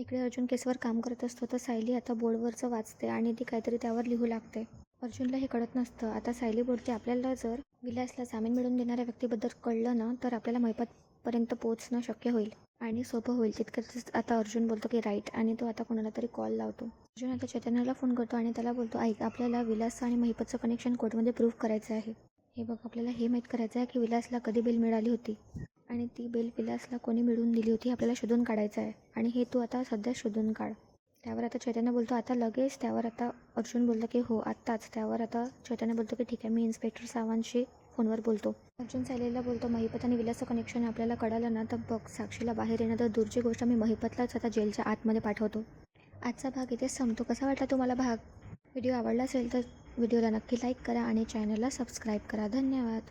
इकडे अर्जुन केसवर काम करत असतो तर सायली आता बोर्डवरचं वाचते आणि ती काहीतरी त्यावर लिहू लागते. अर्जुनला हे कळत नसतं. आता सायली बोलते आपल्याला जर विलासला जामीन मिळवून देणाऱ्या व्यक्तीबद्दल कळलं ना तर आपल्याला महिपतपर्यंत पोहोचणं शक्य होईल आणि सोपं होईल. तितकंच आता अर्जुन बोलतो की राईट. आणि तो आता कोणाला तरी कॉल लावतो. अर्जुन आता चैतन्याला फोन करतो आणि त्याला बोलतो ऐक आपल्याला विलास आणि महिपतचं कनेक्शन कोर्टमध्ये प्रूव्ह करायचं आहे. हे बघ आपल्याला हे माहीत करायचं आहे की विलासला कधी बिल मिळाली होती. आणि ती बिल विलासला कोणी मिळवून दिली होती आपल्याला शोधून काढायचं आहे. आणि हे तू आता सध्या शोधून काढ. त्यावर आता चैतन्य बोलतो आता लगेच. त्यावर आता अर्जुन बोलतो की हो आत्ताच. त्यावर आता चैतन्य बोलतो की ठीक आहे मी इन्स्पेक्टर सावंतशी फोनवर बोलतो. अर्जुन सायलीला बोलतो महिपत आणि विलासचं कनेक्शन आपल्याला कळालं ना तर बघ साक्षीला बाहेर येणं तर दूरची गोष्ट मी महिपतलाच आता जेलच्या आतमध्ये पाठवतो. आजचा भाग इथेच संपतो. कसा वाटला तुम्हाला भाग? व्हिडिओ आवडला असेल तर व्हिडिओला नक्की लाईक करा आणि चॅनलला सबस्क्राईब करा. धन्यवाद.